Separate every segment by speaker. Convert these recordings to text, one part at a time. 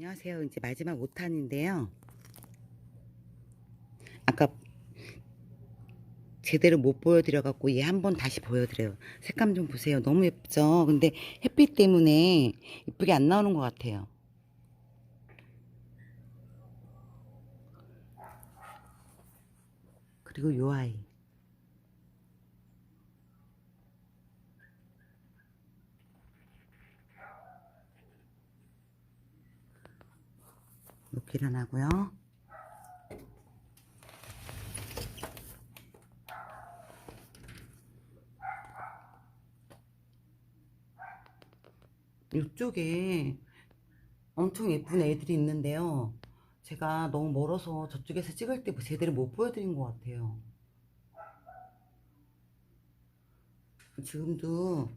Speaker 1: 안녕하세요. 이제 마지막 5탄인데요. 아까 제대로 못 보여드려갖고 얘 한 번 다시 보여드려요. 색감 좀 보세요. 너무 예쁘죠? 근데 햇빛 때문에 예쁘게 안 나오는 것 같아요. 그리고 요 아이. 이렇게 일어나고요. 이쪽에 엄청 예쁜 애들이 있는데요. 제가 너무 멀어서 저쪽에서 찍을 때 제대로 못 보여드린 것 같아요. 지금도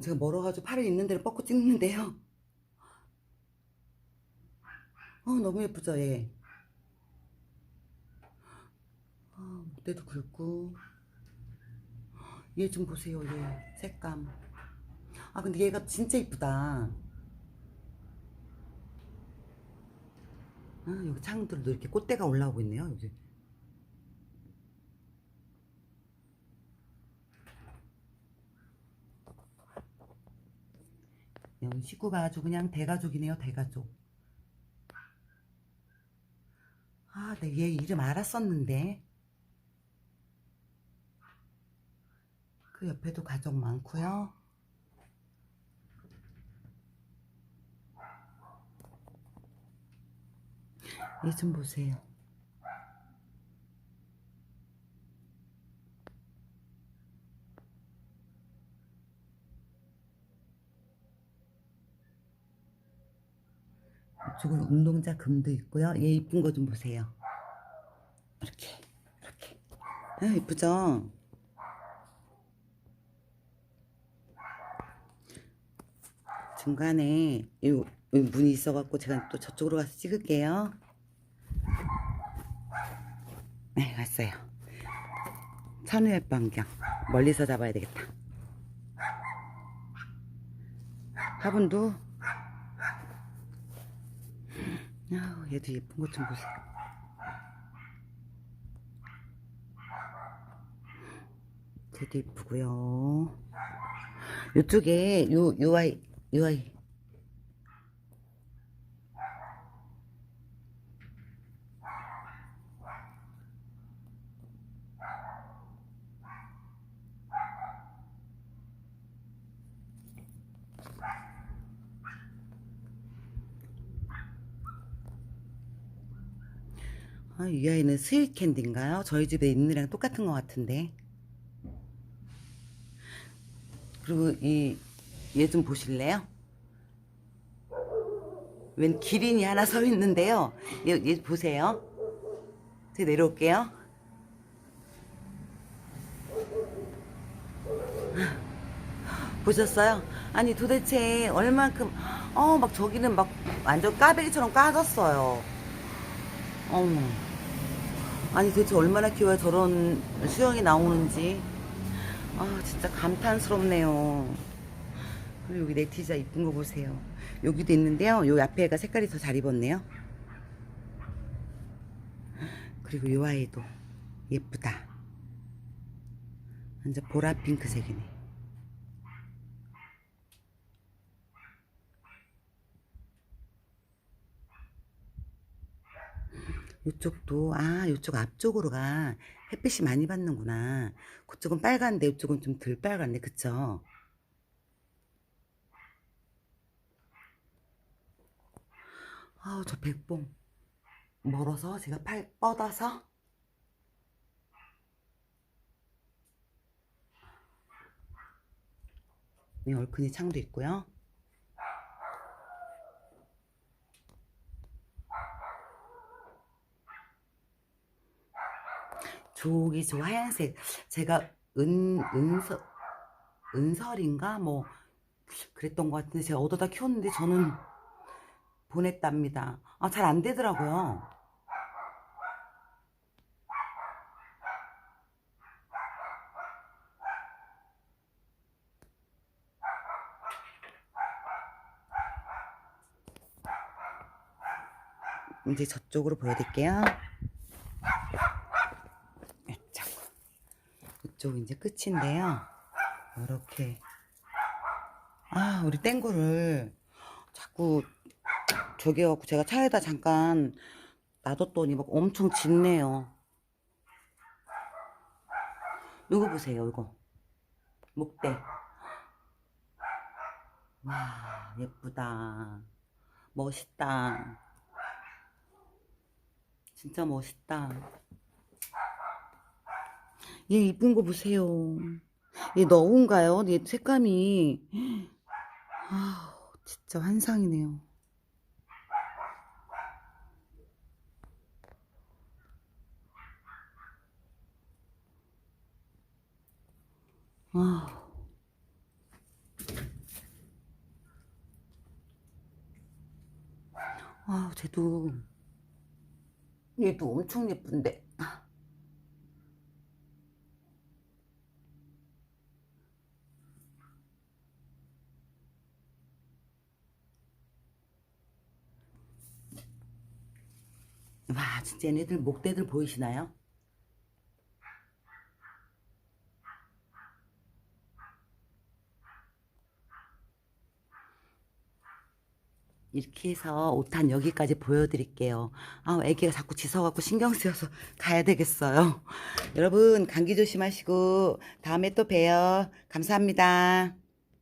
Speaker 1: 제가 멀어가지고 팔을 있는 데를 뻗고 찍는데요. 어, 너무 예쁘죠, 얘. 아, 목대도 굵고. 얘 좀 보세요, 얘. 색감. 아, 근데 얘가 진짜 이쁘다. 아, 여기 창들도 이렇게 꽃대가 올라오고 있네요, 여기. 여기 식구가 아주 그냥 대가족이네요, 대가족. 아, 네, 얘 이름 알았었는데. 그 옆에도 가족 많고요. 얘 좀 보세요. 이쪽은 운동자 금도 있고요. 얘 이쁜 거 좀 보세요. 이렇게, 이렇게. 아, 이쁘죠? 중간에 이, 이 문이 있어갖고 제가 또 저쪽으로 가서 찍을게요. 네, 갔어요. 천우의 반경. 멀리서 잡아야 되겠다. 화분도 아우, 얘도 예쁜 것 좀 보세요. 쟤도 예쁘고요. 이쪽에 요, 요 아이. 아, 이 아이는 스윗 캔디인가요? 저희 집에 있는 애랑 똑같은 것 같은데. 그리고 이, 얘 좀 보실래요? 웬 기린이 하나 서 있는데요. 얘, 얘 보세요. 제가 내려올게요. 보셨어요? 아니 도대체 얼만큼 어 막 저기는 막 완전 까베기처럼 까졌어요. 어머. 아니 도대체 얼마나 키워야 저런 수영이 나오는지 아 진짜 감탄스럽네요. 그리고 여기 네티자 이쁜 거 보세요. 여기도 있는데요. 요 앞에 애가 색깔이 더 잘 입었네요. 그리고 요 아이도 예쁘다. 완전 보라 핑크색이네 이쪽도 아 이쪽 앞쪽으로가 햇빛이 많이 받는구나. 그쪽은 빨간데 이쪽은 좀 덜 빨갛네 그쵸? 아우 저 백봉. 멀어서 제가 팔 뻗어서? 이 얼큰이 창도 있고요 저기 저 하얀색 제가 은 은서 은설인가 뭐 그랬던 것 같은데 제가 얻어다 키웠는데 저는 보냈답니다. 아 잘 안 되더라고요. 이제 저쪽으로 보여드릴게요. 이쪽 이제 끝인데요. 이렇게 아 우리 땡구를 자꾸 저기 갖고 제가 차에다 잠깐 놔뒀더니 막 엄청 짖네요. 이거 보세요, 이거 목대. 와 예쁘다, 멋있다. 진짜 멋있다. 얘 이쁜 거 보세요. 얘 너운가요? 얘 색감이 아 진짜 환상이네요. 아. 아, 쟤도 얘도 엄청 예쁜데. 와, 진짜 얘네들 목대들 보이시나요? 이렇게 해서 오탄 여기까지 보여드릴게요. 아, 애기가 자꾸 짖어갖고 신경 쓰여서 가야 되겠어요. 여러분, 감기 조심하시고, 다음에 또 봬요. 감사합니다.